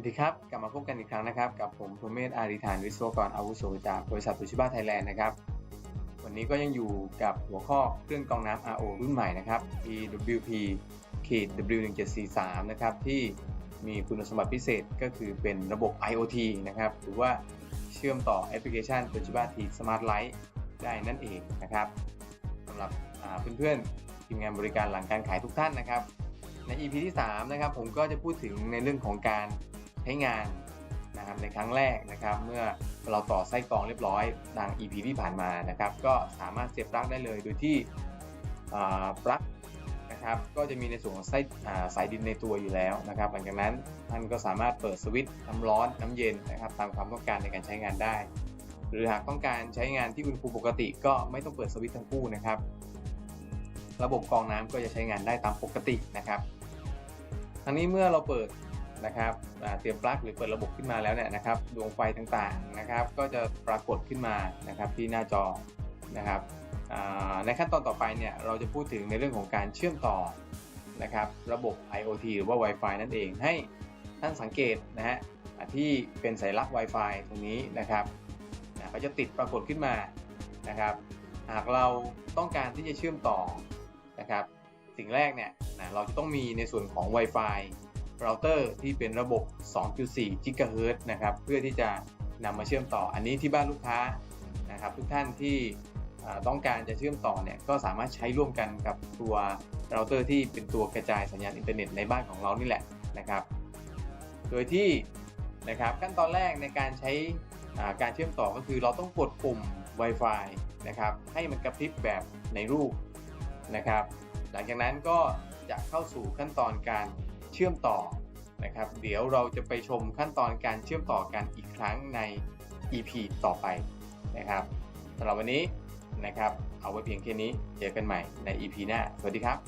วัสดีครับ กลับมาพบกันอีกครั้งนะครับ กับผมพรเมธอาริธานวิศวกรอาวุโสจากบริษัทตุชิบะไทยแลนด์นะครับวันนี้ก็ยังอยู่กับหัวข้อเครื่องกรองน้ำ RO รุ่นใหม่นะครับ PWP W1743 นะครับที่มีคุณสมบัติพิเศษก็คือเป็นระบบ IoT นะครับหรือว่าเชื่อมต่อแอปพลิเคชัน Toshiba T Smart Light ได้นั่นเองนะครับสำหรับอ่าเพื่อนๆทีมงานบริการหลังการขายทุกท่านนะครับ ใน EP ที่ 3 นะครับผมก็จะพูดถึงในเรื่องของการ ใช้งานนะครับในครั้งแรกนะครับ เมื่อเราต่อไส้กรองเรียบร้อยดัง EP ที่ผ่านมานะครับ ก็สามารถเสียบปลั๊กได้เลยโดยที่ปลั๊กนะครับก็จะมีในส่วนของไส้สายดินในตัวอยู่แล้วนะครับ หลังจากนั้นท่านก็สามารถเปิดสวิตช์น้ำร้อนน้ำเย็นนะครับตามความต้องการในการใช้งานได้ หรือหากต้องการใช้งานที่อุณหภูมิปกติ ก็ไม่ต้องเปิดสวิตช์ทั้งคู่นะครับ ระบบกรองน้ำก็จะใช้งานได้ตามปกตินะครับทั้งนี้เมื่อเราเปิด นะครับเตรียมปลั๊กหรือเปิดระบบขึ้นมาแล้วเนี่ยนะครับดวงไฟต่างๆนะครับ ก็จะปรากฏขึ้นมานะครับที่หน้าจอนะครับในขั้นตอนต่อไปเนี่ยเราจะพูดถึงในเรื่องของการเชื่อมต่อนะครับระบบ IoT หรือว่า Wi-Fi นั่นเองให้ท่านสังเกตนะฮะที่เป็นสัญลักษณ์ Wi-Fi ตรงนี้นะครับนะก็จะติดปรากฏขึ้นมานะครับ หากเราต้องการที่จะเชื่อมต่อนะครับ สิ่งแรกเนี่ยนะเราจะต้องมีในส่วนของ Wi-Fi เราเตอร์ที่เป็นระบบ 2.4 GHz นะครับ เพื่อที่จะนำมาเชื่อมต่อ อันนี้ที่บ้านลูกค้านะครับ ทุกท่านที่ต้องการจะเชื่อมต่อเนี่ยก็สามารถใช้ร่วมกันกับตัวเราเตอร์ที่เป็นตัวกระจายสัญญาณอินเทอร์เน็ตในบ้านของเรานี่แหละนะครับ โดยที่นะครับขั้นตอนแรกในการใช้การเชื่อมต่อก็คือเราต้องกดปุ่ม Wi-Fi นะครับให้มันกระพริบแบบในรูปนะครับ หลังจากนั้นก็จะเข้าสู่ขั้นตอนการ เชื่อมต่อนะครับ เดี๋ยวเราจะไปชมขั้นตอนการเชื่อมต่อกันอีกครั้งใน EP ต่อไปนะครับสำหรับวันนี้นะครับ เอาไว้เพียงแค่นี้เจอกันใหม่ใน EP หน้า สวัสดีครับ